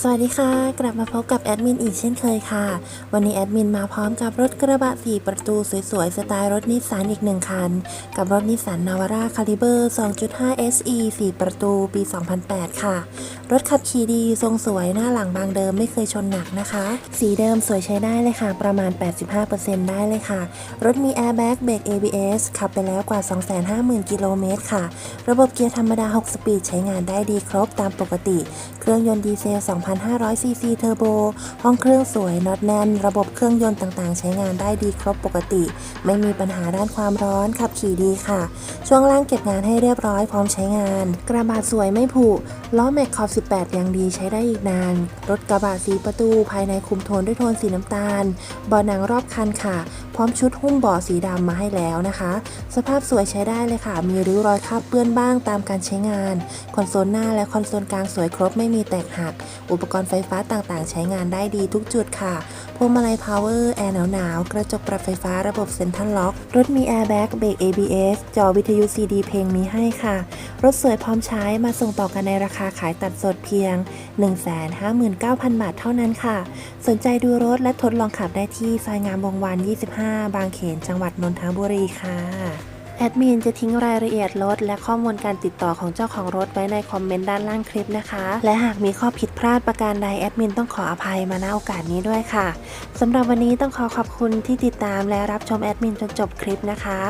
สวัสดีค่ะ กลับมาพบกับแอดมินอีกเช่นเคยค่ะ วันนี้แอดมินมาพร้อมกับรถกระบะ 4 ประตูสวยๆ สไตล์รถนิสสันอีกหนึ่งคัน กับรถนิสสันนาวาร่าคาลิเบอร์ 2.5 SE 4 ประตูปี 2008 ค่ะ รถขับขี่ดีทรงสวยหน้าหลังบางเดิมไม่เคยชนหนักนะคะ สีเดิมสวยใช้ได้เลยค่ะ ประมาณ 85%ได้เลยค่ะ รถมีแอร์แบ็กเบรก ABS ขับไปแล้วกว่า 250,000 กิโลเมตรค่ะ ระบบเกียร์ธรรมดา 6 สปีดใช้งานได้ดีครบตามปกติ เครื่องยนต์ดีเซล 2,500 ซีซีเทอร์โบ ห้องเครื่องสวยน็อตแน่น ระบบเครื่องยนต์ต่างๆ ใช้งานได้ดีครบปกติ ไม่มีปัญหาด้านความร้อนขับขี่ดีค่ะ ช่วงล่างเก็บงานให้เรียบร้อยพร้อมใช้งาน กระบะสวยไม่ผุล้อแม็กขอบ18 ยังดีใช้ได้อีกนาน รถกระบะสีประตูภายในคุมโทนด้วยโทนสีน้ำตาลเบาะหนังรอบคันค่ะ พร้อมชุดหุ้มเบาะสีดำมาให้แล้วนะคะ สภาพสวยใช้ได้เลยค่ะ มีริ้วรอยคราบเปื้อนบ้างตามการใช้งาน คอนโซลหน้าและคอนโซลกลางสวยครบไม่มีแตกหัก อุปกรณ์ไฟฟ้าต่างๆ ใช้งานได้ดีทุกจุดค่ะพวงมาลัยพาวเวอร์แอร์หนาวๆกระจกปรับไฟฟ้าระบบเซ็นทรัลล็อกรถมีแอร์แบ็กเบรก ABS จอวิทยุ CD เพลงมีให้ค่ะ รถสวยพร้อมใช้มาส่งต่อกันในราคาขายตัดส่วนดเพียง 159,000 บาทเท่านั้นค่ะ สนใจดูรถและทดลองขับได้ที่ซอยงามวงวาน 25 บางเขน จังหวัดนนทบุรีค่ะ แอดมินจะทิ้งรายละเอียดรถ และข้อมูลการติดต่อของเจ้าของรถไว้ในคอมเมนต์ด้านล่างคลิปนะคะ และหากมีข้อผิดพลาดประการใดแอดมินต้องขออภัยมาณโอกาสนี้ด้วยค่ะสำหรับวันนี้ต้องขอขอบคุณที่ติดตามและรับชมแอดมินจนจบคลิปนะคะ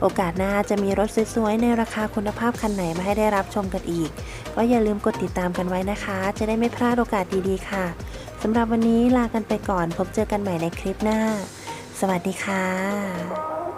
โอกาสหน้าจะมีรถสวยๆในราคาคุณภาพคันไหนมาให้ได้รับชมกันอีก ก็อย่าลืมกดติดตามกันไว้นะคะ จะได้ไม่พลาดโอกาสดีๆ ค่ะสำหรับวันนี้ลากันไปก่อนพบเจอกันใหม่ในคลิปหน้า สวัสดีค่ะ